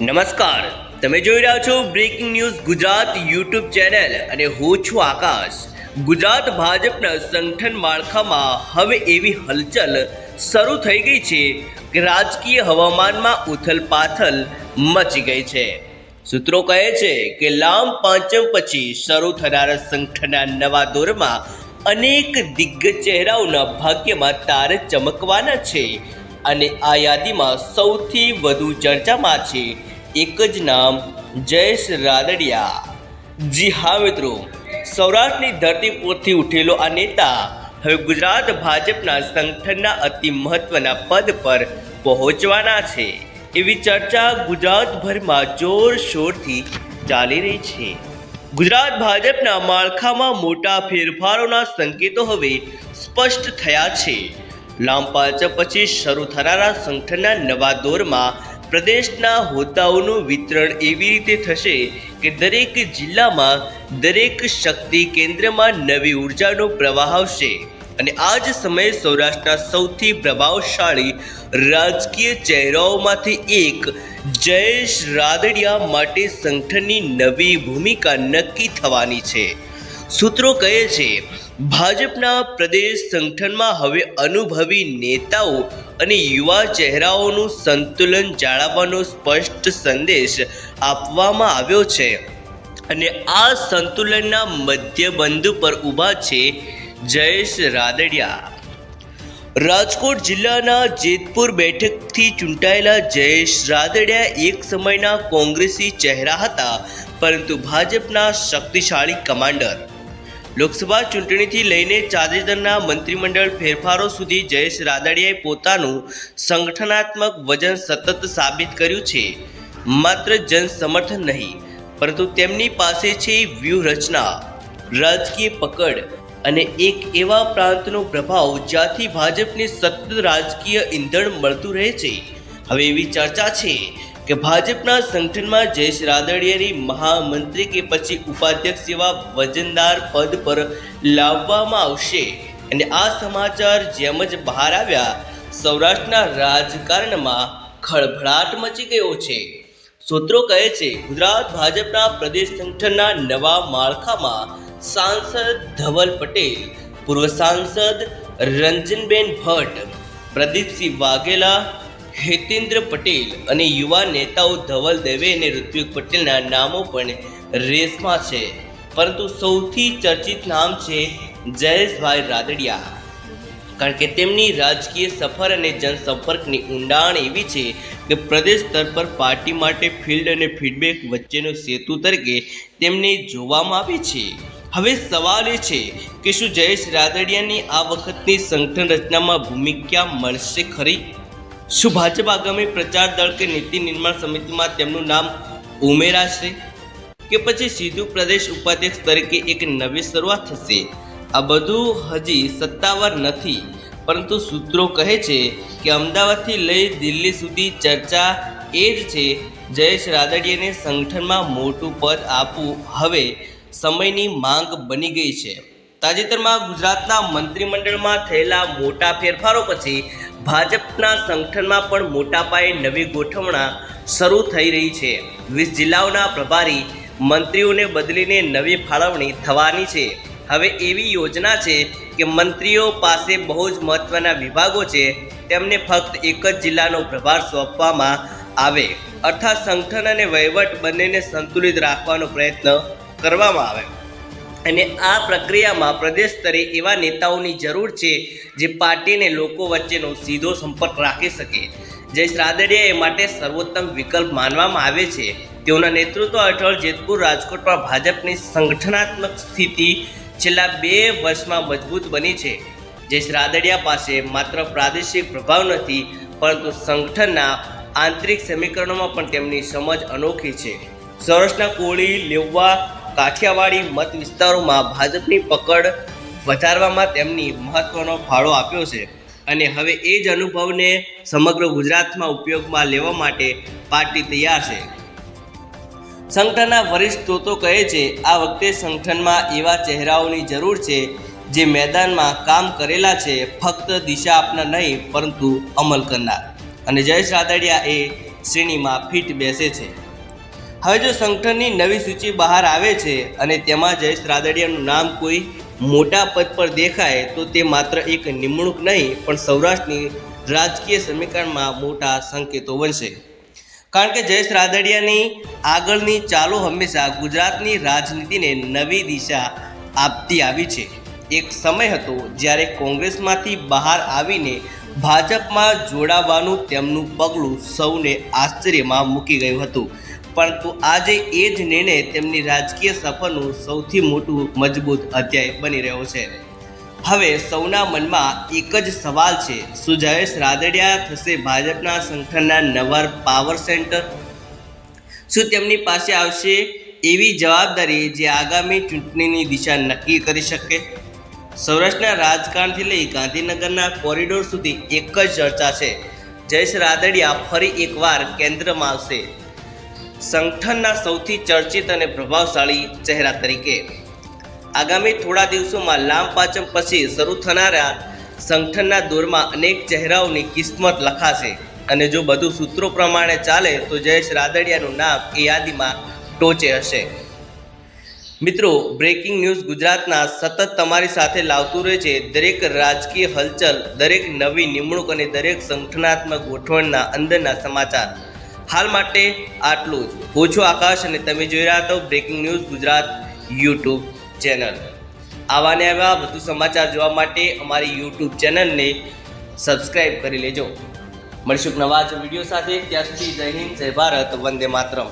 નમસ્કાર. તમે જોઈ રહ્યા છો breaking news Gujarat YouTube channel અને હું છું આકાશ. ગુજરાત ભાજપના સંગઠન માળખામાં હવે એવી હલચલ શરૂ થઈ ગઈ છે કે રાજકીય હવામાનમાં ઉથલપાથલ મચી ગઈ છે. સૂત્રો કહે છે કે લાંબ પાંચમ પછી શરૂ થનારા સંગઠનના નવા દોરમાં અનેક દિગ્ગજ ચહેરાઓના ભાગ્યમાં તાર ચમકવાના છે. અને આ યાદીમાં સૌથી વધુ ચર્ચામાં છે. એક જ નામ, જયેશ રાદડિયા. જી હા, મિત્રો. સૌરાષ્ટ્રની ધરતી પરથી ઉઠેલો આ નેતા હવે ગુજરાત ભાજપના સંગઠનના અતિ મહત્વના પદ પર પહોંચવાના છે. એવી ચર્ચા ગુજરાતભરમાં જોરશોરથી ચાલી રહી છે. ગુજરાત ભાજપના માળખામાં મોટા ફેરફારોના સંકેતો હવે સ્પષ્ટ થયા છે. લાંપાચ પછી શરૂ થનારા સંગઠનના નવા દોરમાં પ્રદેશના હોદ્દાઓનું વિતરણ એવી રીતે થશે કે દરેક જિલ્લામાં દરેક શક્તિ કેન્દ્રમાં નવી ઉર્જાનો પ્રવાહ આવશે. અને આ જ સમયે સૌરાષ્ટ્રના સૌથી પ્રભાવશાળી રાજકીય ચહેરાઓમાંથી એક જયેશ રાદડિયા માટે સંગઠનની નવી ભૂમિકા નક્કી થવાની છે. સૂત્રો કહે છે ભાજપના પ્રદેશ સંગઠનમાં હવે અનુભવી નેતાઓ અને યુવા ચહેરાઓનું સંતુલન જાળવવાનો સ્પષ્ટ સંદેશ આપવામાં આવ્યો છે. અને આ સંતુલનના મધ્યબંધુ પર ઊભા છે જયેશ રાદડિયા. રાજકોટ જિલ્લાના જેતપુર બેઠકથી ચૂંટાયેલા જયેશ રાદડિયા એક સમયના કોંગ્રેસી ચહેરા હતા, પરંતુ ભાજપના શક્તિશાળી કમાન્ડર. લોકસભા ચૂંટણીથી લઈને તાજેતરના મંત્રીમંડળ ફેરફારો સુધી જયેશ રાદડિયાએ પોતાનું સંગઠનાત્મક વજન સતત સાબિત કર્યું છે. માત્ર જન સમર્થન નહીં, પરંતુ તેમની પાસે છે વ્યૂહરચના, રાજકીય પકડ અને એક એવા પ્રાંતનો પ્રભાવ જ્યાંથી ભાજપને સતત રાજકીય ઈંધણ મળતું રહે છે. હવે એવી ચર્ચા છે કે ભાજપના સંગઠનમાં જયેશ રાદડિયાની મહામંત્રી કે પછી ઉપાધ્યક્ષ જેવા વજનદાર પદ પર લાવવામાં આવશે. અને આ સમાચાર જેમ જ બહાર આવ્યા, સૌરાષ્ટ્રના રાજકારણમાં ખળભળાટ મચી ગયો છે. સૂત્રો કહે છે, ગુજરાત ભાજપના પ્રદેશ સંગઠનના નવા માળખામાં સાંસદ ધવલ પટેલ, પૂર્વ સાંસદ રંજનબેન ભટ્ટ, પ્રદીપસિંહ વાઘેલા હેતેન્દ્ર પટેલ અને યુવા નેતાઓ ધવલ દવે અને ઋત્વિક પટેલના નામો પણ રેસમાં છે. પરંતુ સૌથી ચર્ચિત નામ છે જયેશભાઈ રાદડિયા. કારણ કે તેમની રાજકીય સફર અને જનસંપર્કની ઊંડાણ એવી છે કે પ્રદેશ સ્તર પર પાર્ટી માટે ફિલ્ડ અને ફીડબેક વચ્ચેનો સેતુ તરીકે તેમને જોવામાં આવે છે. હવે સવાલ એ છે કે શું જયેશ રાદડિયાની આ વખતની સંગઠન રચનામાં ભૂમિકા મળશે ખરી? શું ભાજપ આગામી પ્રચાર દળ કે નીતિ નિર્માણ સમિતિમાં તેમનું નામ ઉમેરાશે? કે પછી સીધું પ્રદેશ ઉપાધ્યક્ષ તરીકે એક નવી શરૂઆત થશે? આ બધું હજી સત્તાવાર નથી, પરંતુ સૂત્રો કહે છે કે અમદાવાદથી લઈ દિલ્હી સુધી ચર્ચા એ જ છે, જયેશ રાદડિયાને સંગઠનમાં મોટું પદ આપવું હવે સમયની માંગ બની ગઈ છે. તાજેતરમાં ગુજરાતના મંત્રીમંડળમાં થયેલા મોટા ફેરફારો પછી ભાજપના સંગઠનમાં પણ મોટા પાયે નવી ગોઠવણા શરૂ થઈ રહી છે. વીસ જિલ્લાઓના પ્રભારી મંત્રીઓને બદલીને નવી ફાળવણી થવાની છે. હવે એવી યોજના છે કે મંત્રીઓ પાસે બહુ જ મહત્ત્વના વિભાગો છે, તેમને ફક્ત એક જ જિલ્લાનો પ્રભાર સોંપવામાં આવે. અર્થાત સંગઠન અને વહીવટ બંનેને સંતુલિત રાખવાનો પ્રયત્ન કરવામાં આવે. અને આ પ્રક્રિયામાં પ્રદેશ સ્તરે એવા નેતાઓની જરૂર છે જે પાર્ટીને લોકો વચ્ચેનો સીધો સંપર્ક રાખી શકે. જયેશ રાદડિયા એ માટે સર્વોત્તમ વિકલ્પ માનવામાં આવે છે. તેઓના નેતૃત્વ હેઠળ જેતપુર રાજકોટમાં ભાજપની સંગઠનાત્મક સ્થિતિ છેલ્લા બે વર્ષમાં મજબૂત બની છે. જયેશ રાદડિયા પાસે માત્ર પ્રાદેશિક પ્રભાવ નથી, પરંતુ સંગઠનના આંતરિક સમીકરણોમાં પણ તેમની સમજ અનોખી છે. સૌરાષ્ટ્રના કોળી લેવા કાઠિયાવાડી મત વિસ્તારોમાં ભાજપની પકડ વધારવામાં તેમની મહત્વનો ફાળો આપ્યો છે. અને હવે એ જ અનુભવને સમગ્ર ગુજરાતમાં ઉપયોગમાં લેવા માટે પાર્ટી તૈયાર છે. સંગઠનના વરિષ્ઠ સ્ત્રોતો કહે છે, આ વખતે સંગઠનમાં એવા ચહેરાઓની જરૂર છે જે મેદાનમાં કામ કરેલા છે, ફક્ત દિશા આપનાર નહીં, પરંતુ અમલ કરનાર. અને જયેશ રાદડિયા એ શ્રેણીમાં ફિટ બેસે છે. હવે જો સંગઠનની નવી સૂચિ બહાર આવે છે અને તેમાં જયેશ રાદડિયાનું નામ કોઈ મોટા પદ પર દેખાય તો તે માત્ર એક નિમણૂક નહીં, પણ સૌરાષ્ટ્રની રાજકીય સમીકરણમાં મોટા સંકેતો બનશે. કારણ કે જયેશ રાદડિયાની આગળની ચાલો હંમેશા ગુજરાતની રાજનીતિને નવી દિશા આપતી આવી છે. એક સમય હતો જ્યારે કોંગ્રેસમાંથી બહાર આવીને ભાજપમાં જોડાવાનું તેમનું પગલું સૌને આશ્ચર્યમાં મૂકી ગયું હતું. પરંતુ આજે એ જ નિર્ણય તેમની રાજકીય સફરનું સૌથી મોટું મજબૂત અધ્યાય બની રહ્યો છે. હવે સૌના મનમાં એક જ સવાલ છે, શું જયેશ રાદડિયા થશે ભાજપના સંગઠનના નવર પાવર સેન્ટર? શું તેમની પાસે આવશે એવી જવાબદારી જે આગામી ચૂંટણીની દિશા નક્કી કરી શકે? સૌરાષ્ટ્રના રાજકારણથી લઈ ગાંધીનગરના કોરિડોર સુધી એક જ ચર્ચા છે. જયેશ રાદડિયા ફરી એકવાર કેન્દ્રમાં આવશે. સંગઠનના સૌથી ચર્ચિત અને પ્રભાવશાળી ચહેરા તરીકે. આગામી થોડા દિવસોમાં લાંબ પાચમ પછી શરૂ થનારા સંગઠનના દોરમાં અનેક ચહેરાઓની કિસ્મત લખાશે. અને જો બધું સૂત્રો પ્રમાણે ચાલે, તો જયેશ રાદડિયાનું નામ એ યાદીમાં ટોચે હશે. મિત્રો, બ્રેકિંગ ન્યૂઝ ગુજરાતના સતત તમારી સાથે લાવતું રહે છે. દરેક રાજકીય હલચલ, દરેક નવી નિમણૂક અને દરેક સંગઠનાત્મક ગોઠવણના અંદરના સમાચાર. હાલ માટે આટલું જ. હું છું આકાશ અને તમે જોઈ રહ્યા છો breaking news Gujarat YouTube channel. આવાને આવ્યા આવા વધુ સમાચાર જોવા માટે અમારી યુટ્યુબ ચેનલને સબસ્ક્રાઈબ કરી લેજો. મળીશું નવા જ વીડિયો સાથે. ત્યાં સુધી જય હિન્દ, જય ભારત, વંદે માતરમ.